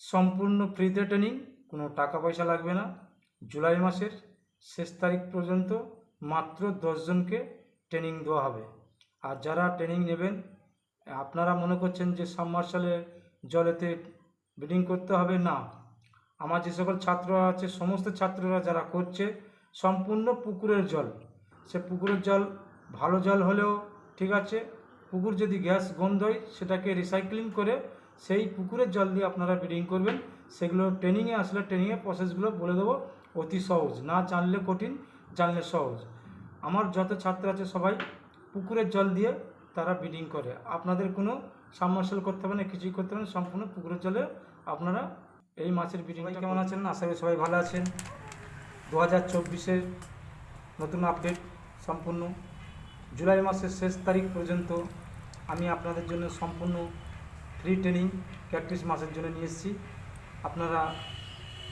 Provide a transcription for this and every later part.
সম্পূর্ণ ফ্রিতে ট্রেনিং কোনো টাকা পয়সা লাগবে না। জুলাই মাসের শেষ তারিখ পর্যন্ত মাত্র দশজনকে ট্রেনিং দেওয়া হবে। আর যারা ট্রেনিং নেবেন, আপনারা মনে করছেন যে সাবমার্শালে জলেতে ব্রিডিং করতে হবে, না। আমার যে সকল ছাত্ররা আছে, সমস্ত ছাত্ররা যারা করছে, সম্পূর্ণ পুকুরের জল। সে পুকুরের জল, ভালো জল হলেও ঠিক আছে, পুকুর যদি গ্যাস গন্ধ হয়, সেটাকে রিসাইক্লিং করে সেই পুকুরের জল দিয়ে আপনারা ব্রিডিং করবেন। সেগুলো ট্রেনিংয়ে আসলে ট্রেনিংয়ের প্রসেসগুলো বলে দেবো। অতি সহজ না জানলে কঠিন জানলে সহজ। আমার যত ছাত্র আছে সবাই পুকুরের জল দিয়ে তারা ব্রিডিং করে। আপনাদের কোনো সাবমার্শাল করতে হবে না কিছুই করতে হবে না সম্পূর্ণ পুকুরের জলে আপনারা এই মাছের ব্রিডিং কেমন আছেন? আশা করি সবাই ভালো আছেন। দু হাজার চব্বিশের নতুন আপডেট সম্পূর্ণ। জুলাই মাসের শেষ তারিখ পর্যন্ত আমি আপনাদের জন্য সম্পূর্ণ ফ্রি ট্রেনিং প্র্যাকটিস মাসের জন্য নিয়ে এসেছি। আপনারা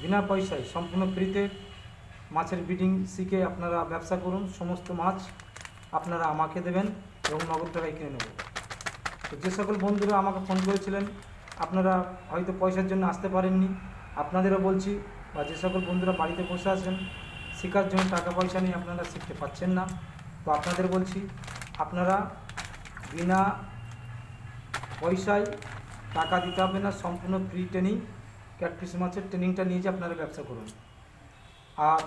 বিনা পয়সায়, সম্পূর্ণ ফ্রিতে মাছের ব্রিডিং শিখে আপনারা ব্যবসা করুন। সমস্ত মাছ আপনারা আমাকে দেবেন এবং নগদ টাকায় কিনে নেব। তো যে সকল বন্ধুরা আমাকে ফোন করেছিলেন, আপনারা হয়তো পয়সার জন্য আসতে পারেননি। আপনাদেরও বলছি, বা যে সকল বন্ধুরা বাড়িতে বসে আছেন, শেখার জন্য টাকা পয়সা নিয়ে আপনারা শিখতে পাচ্ছেন না। তো আপনাদের বলছি, আপনারা বিনা পয়সায় টাকা দিতে হবে না, সম্পূর্ণ ফ্রি ট্রেনিং ক্যাটফিস মাছের ট্রেনিংটা নিয়ে যে আপনারা ব্যবসা করুন। আর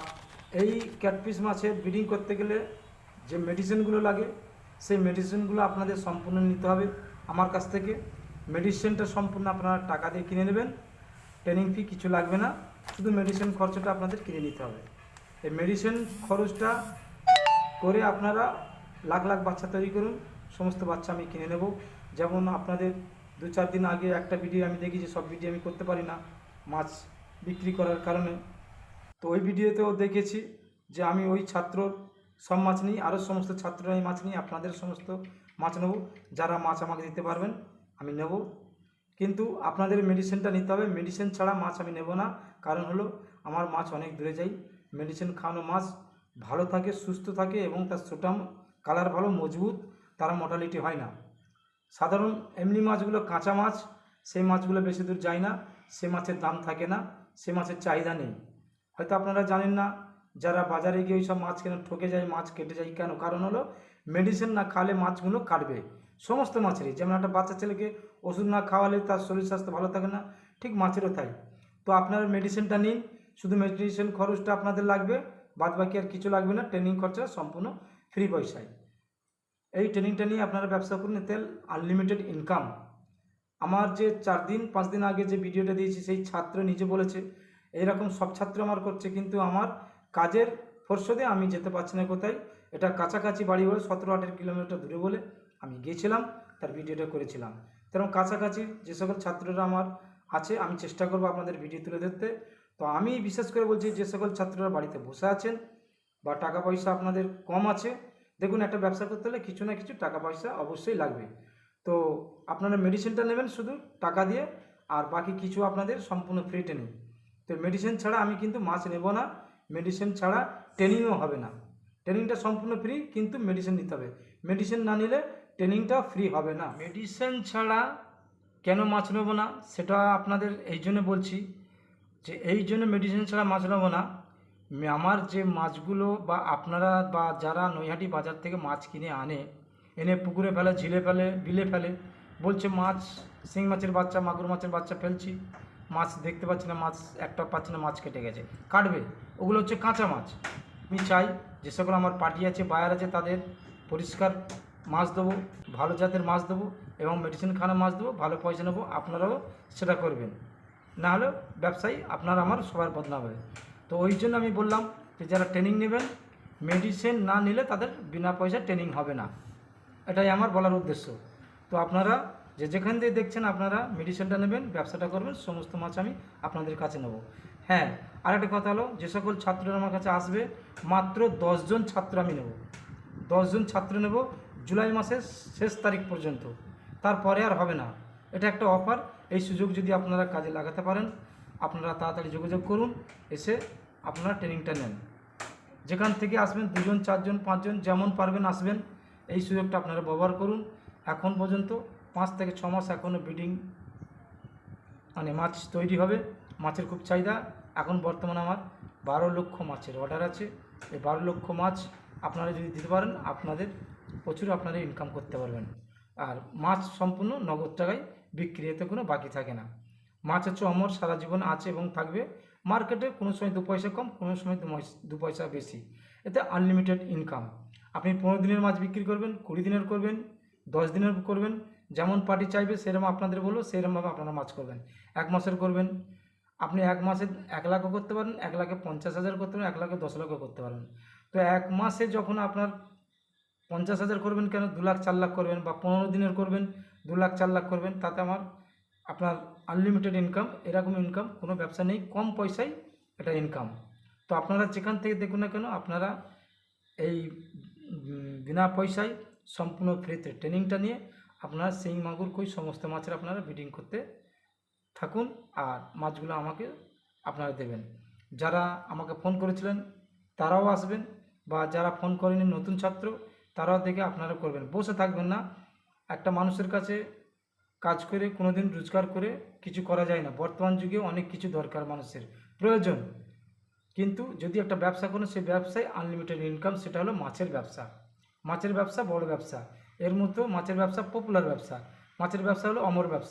এই ক্যাটফিস মাছের ব্রিডিং করতে গেলে যে মেডিসিনগুলো লাগে, সেই মেডিসিনগুলো আপনাদের সম্পূর্ণ নিতে হবে। আমার কাছ থেকে মেডিসিনটা সম্পূর্ণ আপনারা টাকা দিয়ে কিনে নেবেন। ট্রেনিং ফি কিছু লাগবে না, শুধু মেডিসিন খরচটা আপনাদের কিনে নিতে হবে। এই মেডিসিন খরচটা করে আপনারা লাখ লাখ বাচ্চা তৈরি করুন, সমস্ত বাচ্চা আমি কিনে নেব। যেমন আপনাদের দু চার দিন আগে একটা ভিডিও আমি দেখি যে সব ভিডিও আমি করতে পারি না মাছ বিক্রি করার কারণে। তো ওই ভিডিওতেও দেখেছি যে আমি ওই ছাত্রর সব মাছ নিই, আরও সমস্ত ছাত্ররা এই মাছ নিই আপনাদের সমস্ত মাছ নেব, যারা মাছ আমাকে দিতে পারবেন আমি নেব। কিন্তু আপনাদের মেডিসিনটা নিতে হবে মেডিসিন ছাড়া মাছ আমি নেব না, কারণ হলো আমার মাছ অনেক দূরে যাই। মেডিসিন খাওয়ানো মাছ ভালো থাকে, সুস্থ থাকে এবং তার সুটাম কালার ভালো, মজবুত, তার মোটালিটি হয় না। সাধারণ এমনি মাছগুলো কাঁচা মাছ, সেই মাছগুলো বেশি দূর যায় না, সে মাছের দাম থাকে না, সে মাছের চাহিদা নেই। হয়তো আপনারা জানেন না, যারা বাজারে গিয়ে ওই সব মাছ কেন ঠকে যায়, মাছ কেটে যায়, কেন? কারণ হলো মেডিসিন না খাওয়ালে মাছগুলো কাটবে, সমস্ত মাছেরই। যেমন একটা বাচ্চা ছেলেকে ওষুধ না খাওয়ালে তার শরীর স্বাস্থ্য ভালো থাকে না, ঠিক মাছেরও তাই। তো আপনারা মেডিসিনটা নিন, শুধু মেডিসিন খরচটা আপনাদের লাগবে বাদ বাকি আর কিছু লাগবে না ট্রেনিং খরচা সম্পূর্ণ ফ্রি পয়সায়। এই ট্রেনিংটা নিয়ে আপনারা ব্যবসা করুন, এতে আনলিমিটেড ইনকাম আমার যে চার দিন, পাঁচ দিন আগে যে ভিডিওটা দিয়েছি, সেই ছাত্র নিজে বলেছে, এইরকম সব ছাত্র আমার করছে, কিন্তু আমার কাজের ফরসদে আমি যেতে পারছি না কোথায়। এটা কাছাকাছি বাড়ি বলে, সতেরো আঠেরো কিলোমিটার দূরে বলে আমি গিয়েছিলাম, তার ভিডিওটা করেছিলাম। তেমন কাছাকাছি যে সকল ছাত্ররা আমার আছে, আমি চেষ্টা করব আপনাদের ভিডিও তুলে ধরতে। তো আমি বিশেষ করে বলছি, যে সকল ছাত্ররা বাড়িতে বসে আছেন বা টাকা পয়সা আপনাদের কম আছে দেখুন, একটা ব্যবসা করতে হলে কিছু না কিছু টাকা পয়সা অবশ্যই লাগবে। তো আপনারা মেডিসিনটা নেবেন শুধু টাকা দিয়ে, আর বাকি কিছু আপনাদের সম্পূর্ণ ফ্রি ট্রেনিং তো মেডিসিন ছাড়া আমি কিন্তু মাছ নেব না মেডিসিন ছাড়া ট্রেনিংও হবে না। ট্রেনিংটা সম্পূর্ণ ফ্রি কিন্তু মেডিসিন নিতে হবে। মেডিসিন না নিলে ট্রেনিংটা ফ্রি হবে না। মেডিসিন ছাড়া কেন মাছ নেব না? সেটা আপনাদের এই জন্য বলছি যে, এই জন্য মেডিসিন ছাড়া মাছ নেব না। আমার যে মাছগুলো বা আপনারা বা যারা নৈহাটি বাজার থেকে মাছ কিনে আনে, এনে পুকুরে ফেলে, ঝিলে ফেলে, বিলে ফেলে, বলছে মাছ, শিং মাছের বাচ্চা, মাগুর মাছের বাচ্চা ফেলছি। মাছ দেখতে পাচ্ছি না, মাছ একটা পাচ্ছি না, মাছ কেটে গেছে। কাটবে? ওগুলো হচ্ছে কাঁচা মাছ। আমি চাই যে সকল আমার পার্টি আছে, বায়ার আছে, তাদের পরিষ্কার মাছ দেবো, ভালো জাতের মাছ দেবো এবং মেডিসিন খানা মাছ দেবো, ভালো পয়সা নেব, আপনারাও সেটা করবেন। না হলে ব্যবসায়ী আপনার আমার সবার বদনাম হবে। তো ওই জন্য আমি বললাম যে যারা ট্রেনিং নেবেন মেডিসিন না নিলে তাদের বিনা পয়সা ট্রেনিং হবে না। এটাই আমার বলার উদ্দেশ্য। তো আপনারা যে যেখান দিয়ে দেখছেন আপনারা মেডিসিনটা নেবেন, ব্যবসাটা করবেন, সমস্ত মাছ আমি আপনাদের কাছে নেব। হ্যাঁ আর একটা কথা হলো, যে সকল ছাত্ররা আমার কাছে আসবে, মাত্র দশজন ছাত্র আমি নেব। দশজন ছাত্র নেব জুলাই মাসের শেষ তারিখ পর্যন্ত। তারপরে আর হবে না। এটা একটা অফার এই সুযোগ যদি আপনারা কাজে লাগাতে পারেন, আপনারা তাড়াতাড়ি যোগাযোগ করুন, এসে আপনারা ট্রেনিংটা নেন। যেখান থেকে আসবেন দুজন, চারজন, পাঁচজন, যেমন পারবেন আসবেন। এই সুযোগটা আপনারা ব্যবহার করুন। এখন পর্যন্ত পাঁচ থেকে ছ মাস এখনও ব্রিডিং মানে মাছ তৈরি হবে। মাছের খুব চাহিদা। এখন বর্তমানে আমার বারো লক্ষ মাছের অর্ডার আছে। এই বারো লক্ষ মাছ আপনারা যদি দিতে পারেন, আপনাদের প্রচুর আপনারা ইনকাম করতে পারবেন। আর মাছ সম্পূর্ণ নগদ টাকায় বিক্রি এতে কোনো বাকি থাকে না। মাছ হচ্ছে অমর, সারা জীবন আছে এবং থাকবে। মার্কেটে কোনো সময় দু পয়সা কম, কোনো সময় দু পয়সা বেশি। এতে আনলিমিটেড ইনকাম আপনি পনেরো দিনের মাছ বিক্রি করবেন, কুড়ি দিনের করবেন, দশ দিনের করবেন, যেমন পার্টি চাইবে সেরকম আপনাদের বলব সেরকমভাবে আপনারা মাছ করবেন। এক মাসের করবেন। আপনি এক মাসে এক লাখও করতে পারেন, এক লাখে পঞ্চাশ হাজার করতে পারেন, এক লাখে দশ লাখও করতে পারেন। তো এক মাসে যখন আপনার পঞ্চাশ হাজার করবেন কেন, দু লাখ, চার লাখ করবেন বা পনেরো দিনের করবেন, দু লাখ, চার লাখ করবেন, তাতে আমার আপনার আনলিমিটেড ইনকাম এরকম ইনকাম কোনো ব্যবসা নেই, কম পয়সায় এটা ইনকাম তো আপনারা যেখান থেকে দেখুন না কেন, আপনারা এই বিনা পয়সায় সম্পূর্ণ ফ্রিতে ট্রেনিংটা নিয়ে আপনারা সেই মাগুর কই সমস্ত মাছের আপনারা ব্রিডিং করতে থাকুন আর মাছগুলো আমাকে আপনারা দেবেন। যারা আমাকে ফোন করেছিলেন, তারাও আসবেন বা যারা ফোন করেনি, নতুন ছাত্র, তারাও দেখে আপনারা করবেন। বসে থাকবেন না। একটা মানুষের কাছে কাজ করে কোনো দিন রোজগার করে কিছু করা যায় না। বর্তমান যুগে অনেক কিছু দরকার মানুষের। প্রয়োজন। কিন্তু যদি একটা ব্যবসা করেন সেই ব্যবসায় আনলিমিটেড ইনকাম সেটা হলো মাছের ব্যবসা। মাছের ব্যবসা বড় ব্যবসা। এর মতো মাছের ব্যবসা পপুলার ব্যবসা। মাছের ব্যবসা হলো অমর ব্যবসা।